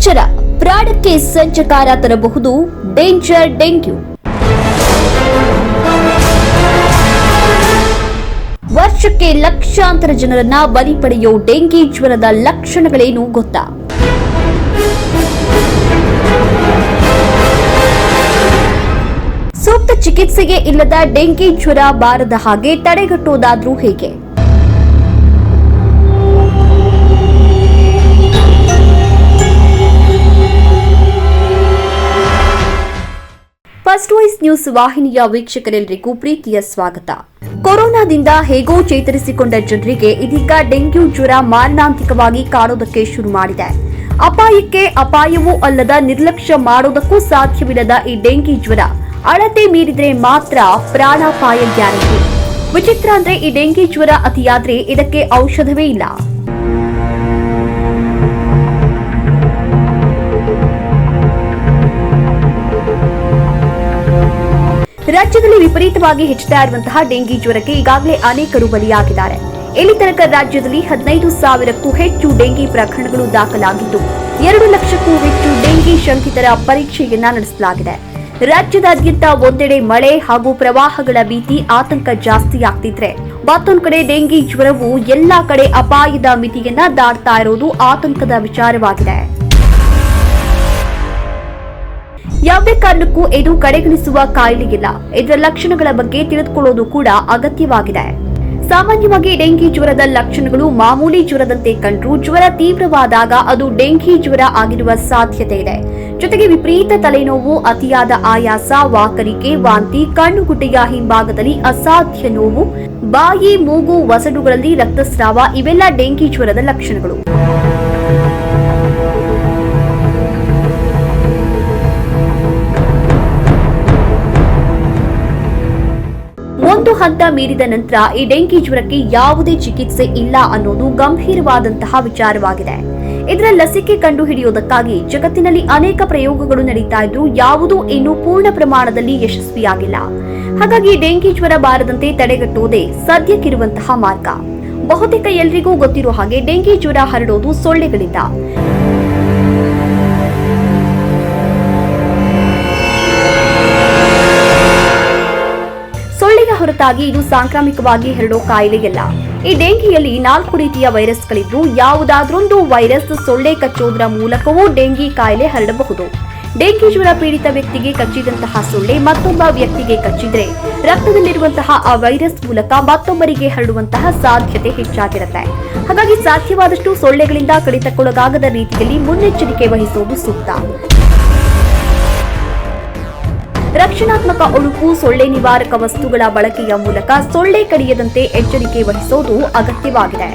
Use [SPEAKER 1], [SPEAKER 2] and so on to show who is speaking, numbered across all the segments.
[SPEAKER 1] ಎಚ್ಚರ ಪ್ರಾಣಕ್ಕೆ ಸಂಚಕಾರ ತರಬಹುದು ಡೇಂಜರ್ ಡೆಂಗ್ಯೂ ವರ್ಷಕ್ಕೆ ಲಕ್ಷಾಂತರ ಜನರನ್ನ ಬಲಿ ಪಡೆಯೋ ಡೆಂಗಿ ಜ್ವರದ ಲಕ್ಷಣಗಳೇನು ಗೊತ್ತಾ? ಸೂಕ್ತ ಚಿಕಿತ್ಸೆಗೆ ಇಲ್ಲದ ಡೆಂಗಿ ಜ್ವರ ಬಾರದ ಹಾಗೆ ತಡೆಗಟ್ಟುವುದಾದ್ರೂ ಹೇಗೆ? ಫಸ್ಟ್ ನ್ಯೂಸ್ ವಾಹಿನಿಯ ವೀಕ್ಷಕರೆಲ್ಲರಿಗೂ ಪ್ರೀತಿಯ ಸ್ವಾಗತ. ಕೊರೋನಾದಿಂದ ಹೇಗೋ ಚೇತರಿಸಿಕೊಂಡ ಜನರಿಗೆ ಇದೀಗ ಡೆಂಗ್ಯೂ ಜ್ವರ ಮಾರಣಾಂತಿಕವಾಗಿ ಕಾಡೋದಕ್ಕೆ ಶುರು ಮಾಡಿದೆ. ಅಪಾಯಕ್ಕೆ ಅಪಾಯವೂ ಅಲ್ಲದ ನಿರ್ಲಕ್ಷ್ಯ ಮಾಡೋದಕ್ಕೂ ಸಾಧ್ಯವಿಲ್ಲದ ಈ ಡೆಂಗಿ ಜ್ವರ. ಅಳತೆ ಮೀರಿದ್ರೆ ಮಾತ್ರ ಪ್ರಾಣಾಪಾಯ ಗ್ಯಾರಂಟಿ ವಿಚಿತ್ರ ಅಂದ್ರೆ ಈ ಡೆಂಗಿ ಜ್ವರ ಅತಿಯಾದ್ರೆ ಇದಕ್ಕೆ ಔಷಧವೇ ಇಲ್ಲ. ರಾಜ್ಯದಲ್ಲಿ ವಿಪರೀತವಾಗಿ ಹೆಚ್ಚುತ್ತಾ ಇರುವಂತಹ ಡೆಂಗಿ ಜ್ವರಕ್ಕೆ ಈಗಾಗಲೇ ಅನೇಕರು ಬಲಿಯಾಗಿದ್ದಾರೆ ಇಲ್ಲಿ ತನಕ ರಾಜ್ಯದಲ್ಲಿ ಹದಿನೈದು ಸಾವಿರಕ್ಕೂ ಹೆಚ್ಚು ಡೆಂಗಿ ಪ್ರಕರಣಗಳು ದಾಖಲಾಗಿದ್ದು, ಎರಡು ಲಕ್ಷಕ್ಕೂ ಹೆಚ್ಚು ಡೆಂಗಿ ಶಂಕಿತರ ಪರೀಕ್ಷೆಯನ್ನ ನಡೆಸಲಾಗಿದೆ. ರಾಜ್ಯದಾದ್ಯಂತ ಒಂದೆಡೆ ಮಳೆ ಹಾಗೂ ಪ್ರವಾಹಗಳ ಭೀತಿ ಆತಂಕ ಜಾಸ್ತಿ ಆಗ್ತಿದ್ರೆ, ಮತ್ತೊಂದು ಕಡೆ ಡೆಂಗಿ ಜ್ವರವು ಎಲ್ಲಾ ಕಡೆ ಅಪಾಯದ ಮಿತಿಯನ್ನ ದಾಟ್ತಾ ಇರೋದು ಆತಂಕದ ವಿಚಾರವಾಗಿದೆ. ಯಾವುದೇ ಕಾರಣಕ್ಕೂ ಇದು ಕಡೆಗಣಿಸುವ ಕಾಯಿಲೆಯಿಲ್ಲ. ಇದರ ಲಕ್ಷಣಗಳ ಬಗ್ಗೆ ತಿಳಿದುಕೊಳ್ಳೋದು ಕೂಡ ಅಗತ್ಯವಾಗಿದೆ. ಸಾಮಾನ್ಯವಾಗಿ ಡೆಂಗಿ ಜ್ವರದ ಲಕ್ಷಣಗಳು ಮಾಮೂಲಿ ಜ್ವರದಂತೆ ಕಂಡ್ರೂ ಜ್ವರ ತೀವ್ರವಾದಾಗ ಅದು ಡೆಂಗಿ ಜ್ವರ ಆಗಿರುವ ಸಾಧ್ಯತೆ ಇದೆ. ಜೊತೆಗೆ ವಿಪರೀತ ತಲೆನೋವು, ಅತಿಯಾದ ಆಯಾಸ, ವಾಕರಿಕೆ, ವಾಂತಿ, ಕಣ್ಣುಗುಡ್ಡೆಯ ಹಿಂಭಾಗದಲ್ಲಿ ಅಸಾಧ್ಯ ನೋವು, ಬಾಯಿ, ಮೂಗು ವಸಡುಗಳಲ್ಲಿ ರಕ್ತಸ್ರಾವ ಇವೆಲ್ಲ ಡೆಂಗಿ ಜ್ವರದ ಲಕ್ಷಣಗಳು. ಮೀರಿದ ನಂತರ ಈ ಡೆಂಕಿ ಜ್ವರಕ್ಕೆ ಯಾವುದೇ ಚಿಕಿತ್ಸೆ ಇಲ್ಲ ಅನ್ನೋದು ಗಂಭೀರವಾದಂತಹ ವಿಚಾರವಾಗಿದೆ. ಇದರ ಲಸಿಕೆ ಕಂಡು ಹಿಡಿಯುವುದಕ್ಕಾಗಿ ಜಗತ್ತಿನಲ್ಲಿ ಅನೇಕ ಪ್ರಯೋಗಗಳು ನಡೀತಾ ಇದ್ರು ಯಾವುದೂ ಇನ್ನೂ ಪೂರ್ಣ ಪ್ರಮಾಣದಲ್ಲಿ ಯಶಸ್ವಿಯಾಗಿಲ್ಲ. ಹಾಗಾಗಿ ಡೆಂಕಿ ಜ್ವರ ಬಾರದಂತೆ ತಡೆಗಟ್ಟುವುದೇ ಸದ್ಯಕ್ಕಿರುವಂತಹ ಮಾರ್ಗ. ಬಹುತೇಕ ಎಲ್ರಿಗೂ ಗೊತ್ತಿರುವ ಹಾಗೆ ಡೆಂಗಿ ಜ್ವರ ಹರಡೋದು ಸೊಳ್ಳೆಗಳಿಂದ. ಹೊರತಾಗಿ ಇದು ಸಾಂಕ್ರಾಮಿಕವಾಗಿ ಹರಡೋ ಕಾಯಿಲೆಯಲ್ಲ. ಈ ಡೆಂಗಿಯಲ್ಲಿ ನಾಲ್ಕು ರೀತಿಯ ವೈರಸ್ಗಳಿದ್ದು, ಯಾವುದಾದ್ರೊಂದು ವೈರಸ್ ಸೊಳ್ಳೆ ಕಚ್ಚೋದ್ರ ಮೂಲಕವೂ ಡೆಂಗಿ ಕಾಯಿಲೆ ಹರಡಬಹುದು. ಡೆಂಗಿ ಜ್ವರ ಪೀಡಿತ ವ್ಯಕ್ತಿಗೆ ಕಚ್ಚಿದಂತಹ ಸೊಳ್ಳೆ ಮತ್ತೊಬ್ಬ ವ್ಯಕ್ತಿಗೆ ಕಚ್ಚಿದ್ರೆ, ರಕ್ತದಲ್ಲಿರುವಂತಹ ಆ ವೈರಸ್ ಮೂಲಕ ಮತ್ತೊಬ್ಬರಿಗೆ ಹರಡುವಂತಹ ಸಾಧ್ಯತೆ ಹೆಚ್ಚಾಗಿರುತ್ತೆ. ಹಾಗಾಗಿ ಸಾಧ್ಯವಾದಷ್ಟು ಸೊಳ್ಳೆಗಳಿಂದ ಕಡಿತಕ್ಕೊಳಗಾಗದ ರೀತಿಯಲ್ಲಿ ಮುನ್ನೆಚ್ಚರಿಕೆ ವಹಿಸುವುದು ಸೂಕ್ತ. ರಕ್ಷಣಾತ್ಮಕ ಉಡುಪು ಸೊಳ್ಳೆ ನಿವಾರಕ ವಸ್ತುಗಳ ಬಳಕೆಯ ಮೂಲಕ ಸೊಳ್ಳೆ ಕಡಿಯದಂತೆ ಎಚ್ಚರಿಕೆ ವಹಿಸೋದು ಅಗತ್ಯವಾಗಿದೆ.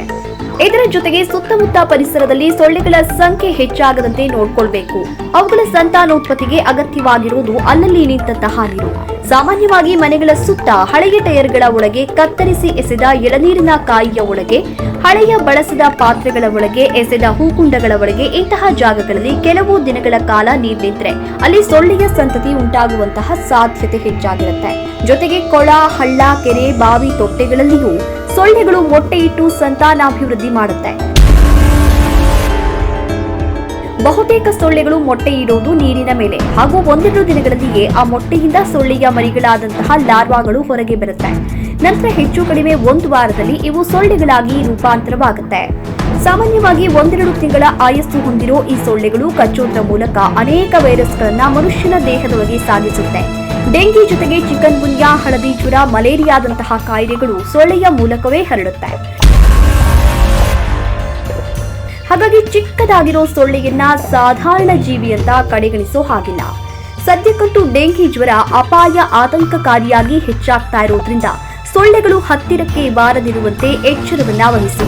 [SPEAKER 1] ಇದರ ಜೊತೆಗೆ ಸುತ್ತಮುತ್ತ ಪರಿಸರದಲ್ಲಿ ಸೊಳ್ಳೆಗಳ ಸಂಖ್ಯೆ ಹೆಚ್ಚಾಗದಂತೆ ನೋಡ್ಕೊಳ್ಬೇಕು. ಅವುಗಳ ಸಂತಾನೋತ್ಪತ್ತಿಗೆ ಅಗತ್ಯವಾಗಿರುವುದು ಅಲ್ಲಲ್ಲಿ ನಿಂತಹ ನೀರು. ಸಾಮಾನ್ಯವಾಗಿ ಮನೆಗಳ ಸುತ್ತ ಹಳೆಯ ಟೈರ್ಗಳ ಒಳಗೆ ಕತ್ತರಿಸಿ ಎಸೆದ ಎಳನೀರಿನ ಕಾಯಿಯ ಒಳಗೆ, ಹಳೆಯ ಬಳಸಿದ ಪಾತ್ರೆಗಳ ಒಳಗೆ ಎಸೆದ ಹೂಕುಂಡಗಳ ಒಳಗೆ ಇಂತಹ ಜಾಗಗಳಲ್ಲಿ ಕೆಲವು ದಿನಗಳ ಕಾಲ ನೀರು ನಿಂತರೆ, ಅಲ್ಲಿ ಸೊಳ್ಳೆಯ ಸಂತತಿ ಉಂಟಾಗುವಂತಹ ಸಾಧ್ಯತೆ ಹೆಚ್ಚಾಗಿರುತ್ತೆ. ಜೊತೆಗೆ ಕೊಳ, ಹಳ್ಳ, ಕೆರೆ, ಬಾವಿ, ತೊಟ್ಟೆಗಳಲ್ಲಿಯೂ ಸೊಳ್ಳೆಗಳು ಮೊಟ್ಟೆ ಇಟ್ಟು ಸಂತಾನಾಭಿವೃದ್ಧಿ ಮಾಡುತ್ತೆ. ಬಹುತೇಕ ಸೊಳ್ಳೆಗಳು ಮೊಟ್ಟೆ ಇಡುವುದು ನೀರಿನ ಮೇಲೆ. ಹಾಗೂ ಒಂದೆರಡು ದಿನಗಳಲ್ಲಿಯೇ ಆ ಮೊಟ್ಟೆಯಿಂದ ಸೊಳ್ಳೆಯ ಮರಿಗಳಾದಂತಹ ಲಾರ್ವಾಗಳು ಹೊರಗೆ ಬರುತ್ತೆ. ನಂತರ ಹೆಚ್ಚು ಕಡಿಮೆ ಒಂದು ವಾರದಲ್ಲಿ ಇವು ಸೊಳ್ಳೆಗಳಾಗಿ ರೂಪಾಂತರವಾಗುತ್ತೆ. ಸಾಮಾನ್ಯವಾಗಿ ಒಂದೆರಡು ತಿಂಗಳ ಆಯಸ್ಸು ಹೊಂದಿರೋ ಈ ಸೊಳ್ಳೆಗಳು ಕಚ್ಚೋದ್ರ ಮೂಲಕ ಅನೇಕ ವೈರಸ್ಗಳನ್ನ ಮನುಷ್ಯನ ದೇಹದೊಳಗೆ ಸಾಗಿಸುತ್ತೆ. ಡೆಂಗಿ ಜೊತೆಗೆ ಚಿಕನ್ ಗುನ್ಯಾ ಹಳದಿ ಜ್ವರ ಮಲೇರಿಯಾದಂತಹ ಕಾಯಿಲೆಗಳು ಸೊಳ್ಳೆಯ ಮೂಲಕವೇ ಹರಡುತ್ತೆ. ಹಾಗಾಗಿ ಚಿಕ್ಕದಾಗಿರೋ ಸೊಳ್ಳೆಯನ್ನ ಸಾಧಾರಣ ಜೀವಿ ಅಂತ ಕಡೆಗಣಿಸೋ ಹಾಗಿಲ್ಲ. ಸದ್ಯಕ್ಕಂತೂ ಡೆಂಗಿ ಜ್ವರ ಅಪಾಯ ಆತಂಕಕಾರಿಯಾಗಿ ಹೆಚ್ಚಾಗ್ತಾ ಇರೋದ್ರಿಂದ ಸೊಳ್ಳೆಗಳು ಹತ್ತಿರಕ್ಕೆ ಬಾರದಿರುವಂತೆ ಎಚ್ಚರವನ್ನ ವಹಿಸಿ